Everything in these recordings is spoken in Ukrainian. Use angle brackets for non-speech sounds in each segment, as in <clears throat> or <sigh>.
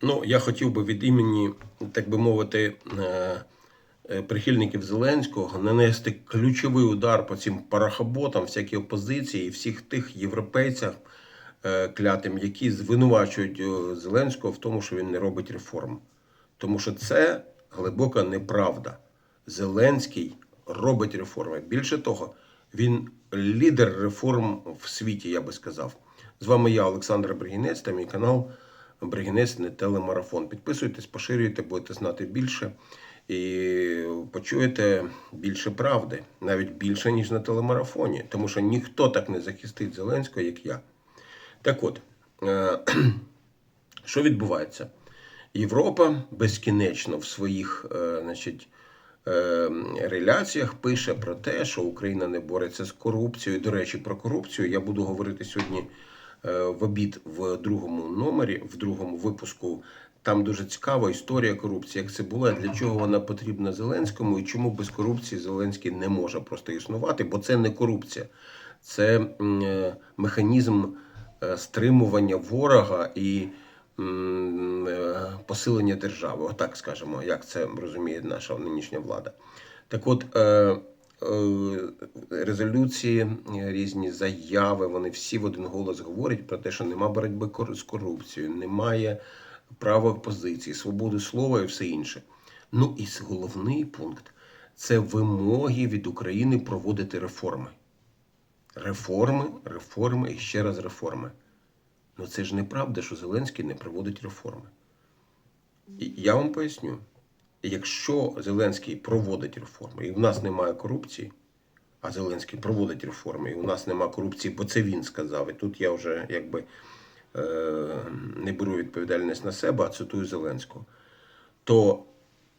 Ну, я хотів би від імені, так би мовити, е, е, прихильників Зеленського нанести ключовий удар по цим парахоботам, всякій опозиції і всіх тих європейцях е, клятим, які звинувачують Зеленського в тому, що він не робить реформ. Тому що це глибока неправда. Зеленський робить реформи. Більше того, він лідер реформ в світі, я би сказав. З вами я, Олександр Бригінець, та мій канал Бригінець не телемарафон. Підписуйтесь, поширюйте, будете знати більше і почуєте більше правди, навіть більше, ніж на телемарафоні, тому що ніхто так не захистить Зеленського, як я. Так от, е, <clears throat> що відбувається? Європа безкінечно в своїх е, значить, е, реляціях пише про те, що Україна не бореться з корупцією. До речі, про корупцію я буду говорити сьогодні в обід в другому номері, в другому випуску. Там дуже цікава історія корупції, як це було, для чого вона потрібна Зеленському і чому без корупції Зеленський не може просто існувати, бо це не корупція, це е, механізм е, стримування ворога і е, посилення держави. Отак скажемо, як це розуміє наша нинішня влада. Так от, е, е, резолюції, е, різні заяви, вони всі в один голос говорять про те, що нема боротьби з корупцією, немає права опозиції, свободи слова і все інше. Ну і головний пункт це вимоги від України проводити реформи. Реформи, реформи і ще раз реформи. Ну це ж неправда, що Зеленський не проводить реформи. І я вам поясню: якщо Зеленський проводить реформи, і в нас немає корупції, а Зеленський проводить реформи, і у нас немає корупції, бо це він сказав. І тут я вже якби е, не беру відповідальність на себе, а цитую Зеленського. То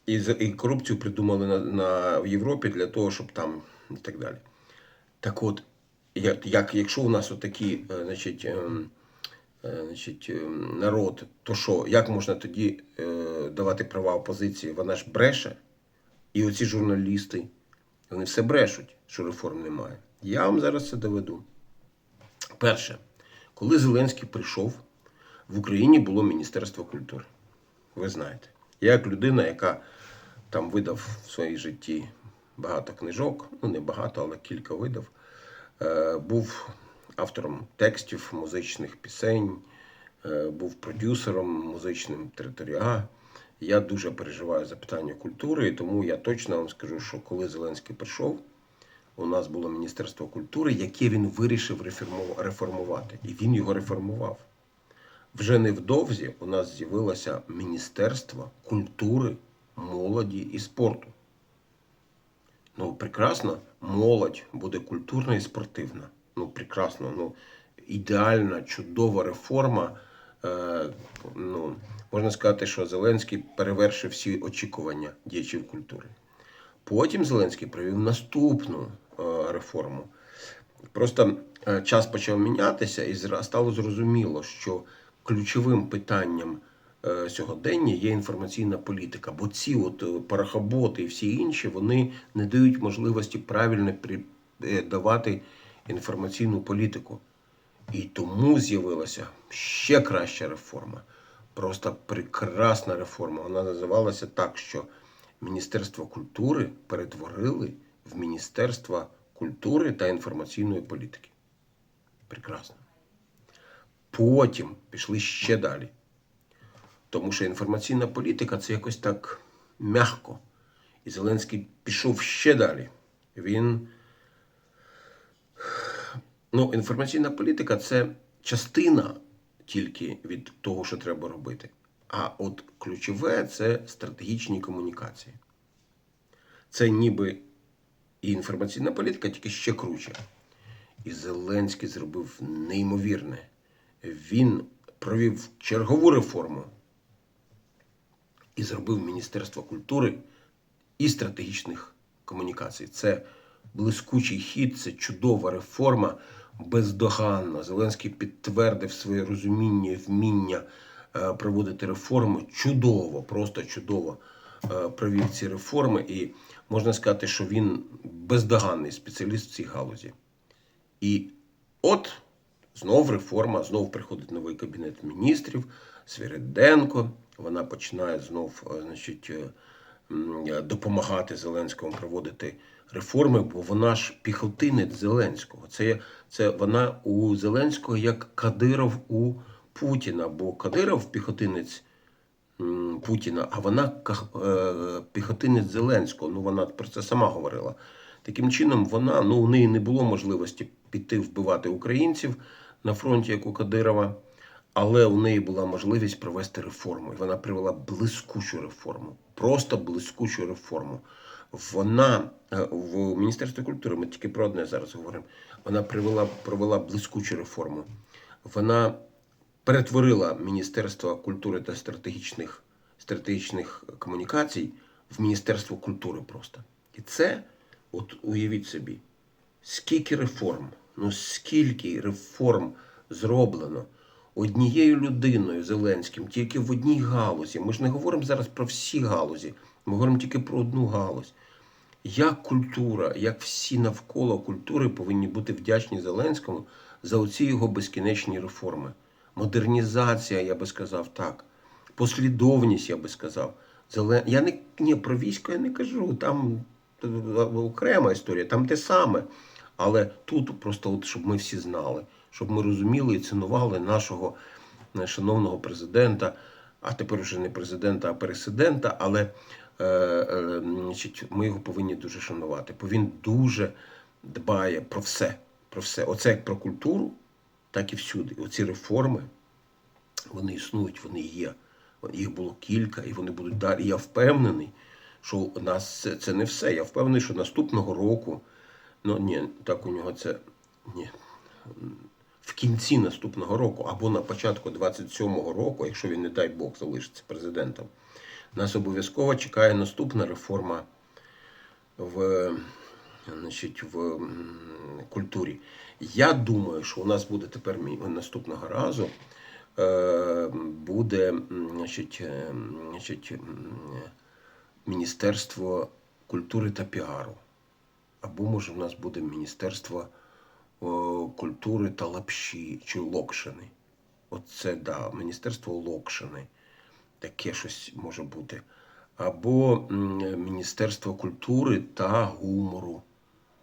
і, і корупцію придумали на, на, в Європі для того, щоб там і так далі. Так от, як, як, якщо у нас отакі, е, значить, ем, значить, ем, народ, то що, як можна тоді е, давати права опозиції? Вона ж бреше. І оці журналісти, вони все брешуть, що реформ немає. Я вам зараз це доведу. Перше, коли Зеленський прийшов, в Україні було Міністерство культури. Ви знаєте. Я як людина, яка там видав в своїй житті багато книжок, ну не багато, але кілька видав, е, був автором текстів, музичних пісень, е, був продюсером музичним територіа. Я дуже переживаю за питання культури, і тому я точно вам скажу, що коли Зеленський прийшов, у нас було Міністерство культури, яке він вирішив реформувати. І він його реформував. Вже невдовзі у нас з'явилося Міністерство культури, молоді і спорту. Ну, прекрасно, молодь буде культурна і спортивна. Ну, прекрасно, ну, ідеальна, чудова реформа. Е, ну, можна сказати, що Зеленський перевершив всі очікування діячів культури. Потім Зеленський провів наступну е, реформу. Просто е, час почав мінятися, і стало зрозуміло, що ключовим питанням е, сьогодення є інформаційна політика. Бо ці от е, парахоботи і всі інші вони не дають можливості правильно при- е, давати інформаційну політику. І тому з'явилася ще краща реформа. Просто прекрасна реформа. Вона називалася так, що Міністерство культури перетворили в Міністерство культури та інформаційної політики. Прекрасно. Потім пішли ще далі. Тому що інформаційна політика це якось так м'яко. І Зеленський пішов ще далі. Він Ну, інформаційна політика це частина тільки від того, що треба робити. А от ключове це стратегічні комунікації. Це ніби і інформаційна політика, тільки ще круче. І Зеленський зробив неймовірне. Він провів чергову реформу і зробив Міністерство культури і стратегічних комунікацій. Це блискучий хід, це чудова реформа, бездоганна. Зеленський підтвердив своє розуміння і вміння е, проводити реформи. Чудово, просто чудово е, провів ці реформи. І можна сказати, що він бездоганний спеціаліст в цій галузі. І от знов реформа, знов приходить новий кабінет міністрів, Свириденко, вона починає знов е, значить, допомагати Зеленському проводити реформи, бо вона ж піхотинець Зеленського. Це, це вона у Зеленського як Кадиров у Путіна, бо Кадиров піхотинець Путіна, а вона е, піхотинець Зеленського. Ну вона про це сама говорила. Таким чином, вона ну у неї не було можливості піти вбивати українців на фронті, як у Кадирова, але у неї була можливість провести реформу. І вона провела блискучу реформу, просто блискучу реформу. Вона е, в Міністерстві культури, ми тільки про одне зараз говоримо. Вона провела, провела блискучу реформу. Вона перетворила Міністерство культури та стратегічних, стратегічних комунікацій в Міністерство культури просто. І це, от уявіть собі, скільки реформ, ну скільки реформ зроблено однією людиною Зеленським, тільки в одній галузі. Ми ж не говоримо зараз про всі галузі, ми говоримо тільки про одну галузь. Як культура, як всі навколо культури повинні бути вдячні Зеленському за оці його безкінечні реформи. Модернізація, я би сказав так. Послідовність, я би сказав. Зелен... Я не ні, про військо я не кажу, там е, окрема історія, там те саме. Але тут просто, от, щоб ми всі знали, щоб ми розуміли і цінували нашого е, шановного президента, а тепер вже не президента, а пересидента, але е, е, значить, ми його повинні дуже шанувати. Бо він дуже дбає про все. Про все. Оце як про культуру, так і всюди. Оці реформи, вони існують, вони є. Їх було кілька, і вони будуть далі. Я впевнений, що у нас це, це не все. Я впевнений, що наступного року, ну ні, так у нього це ні. В кінці наступного року або на початку 27-го року, якщо він, не дай Бог, залишиться президентом, нас обов'язково чекає наступна реформа в, значить, в культурі. Я думаю, що у нас буде тепер наступного разу е, буде значить, е, значить, Міністерство культури та піару. Або може в нас буде Міністерство культури та лапші чи локшини. Оце да, Міністерство локшини. Таке щось може бути. Або Міністерство культури та гумору.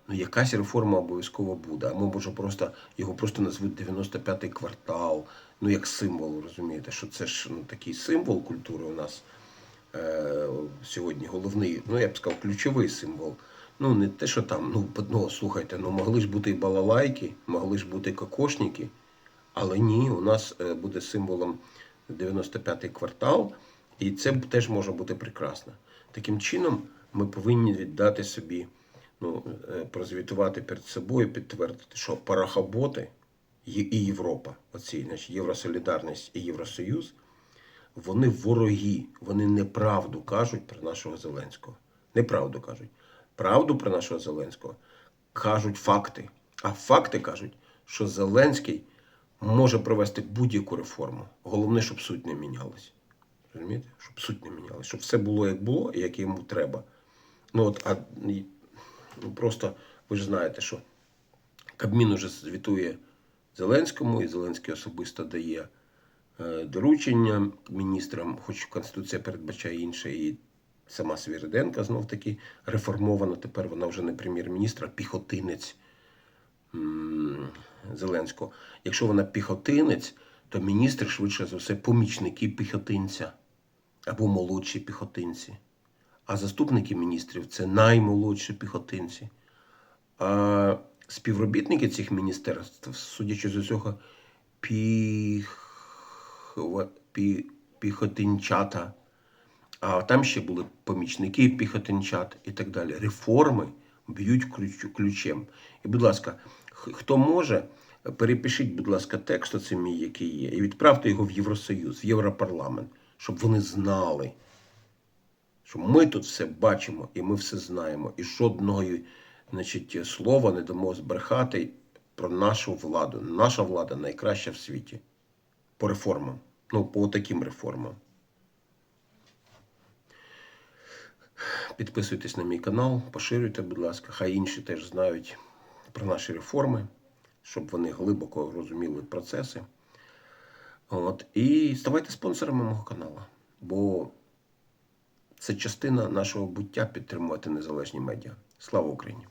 Ну, якась реформа обов'язково буде. А ми може просто його просто назвуть 95-й квартал. Ну, як символ, розумієте, що це ж ну, такий символ культури у нас е, сьогодні головний, ну я б сказав, ключовий символ. Ну, не те, що там, ну, ну слухайте, ну могли ж бути і балалайки, могли ж бути кокошники, але ні, у нас е, буде символом 95-й квартал, і це теж може бути прекрасно. Таким чином, ми повинні віддати собі, ну, е, прозвітувати перед собою, підтвердити, що парахоботи і Європа, оці, значить, Євросолідарність і Євросоюз, вони вороги, вони неправду кажуть про нашого Зеленського. Неправду кажуть. Правду про нашого Зеленського кажуть факти. А факти кажуть, що Зеленський може провести будь-яку реформу. Головне, щоб суть не мінялась. Розумієте? Щоб суть не мінялась, щоб все було як було як йому треба. Ну от, а ну, просто ви ж знаєте, що Кабмін уже звітує Зеленському, і Зеленський особисто дає е, доручення міністрам, хоч Конституція передбачає інше, і сама Свіриденка знов таки реформована. Тепер вона вже не прем'єр-міністр, а піхотинець Зеленського. Якщо вона піхотинець, то міністри швидше за все помічники піхотинця або молодші піхотинці. А заступники міністрів це наймолодші піхотинці. А співробітники цих міністерств, судячи з усього, піх... пі... піхотинчата, а там ще були помічники піхотинчат і так далі. Реформи б'ють ключ... ключем. І, будь ласка, хто може, перепишіть, будь ласка, текст оцей мій, який є, і відправте його в Євросоюз, в Європарламент, щоб вони знали, що ми тут все бачимо і ми все знаємо, і жодного значить, слова не дамо збрехати про нашу владу. Наша влада найкраща в світі по реформам. Ну, по таким реформам. Підписуйтесь на мій канал, поширюйте, будь ласка, хай інші теж знають про наші реформи, щоб вони глибоко розуміли процеси. От. І ставайте спонсорами мого каналу. бо це частина нашого буття підтримувати незалежні медіа. Слава Україні!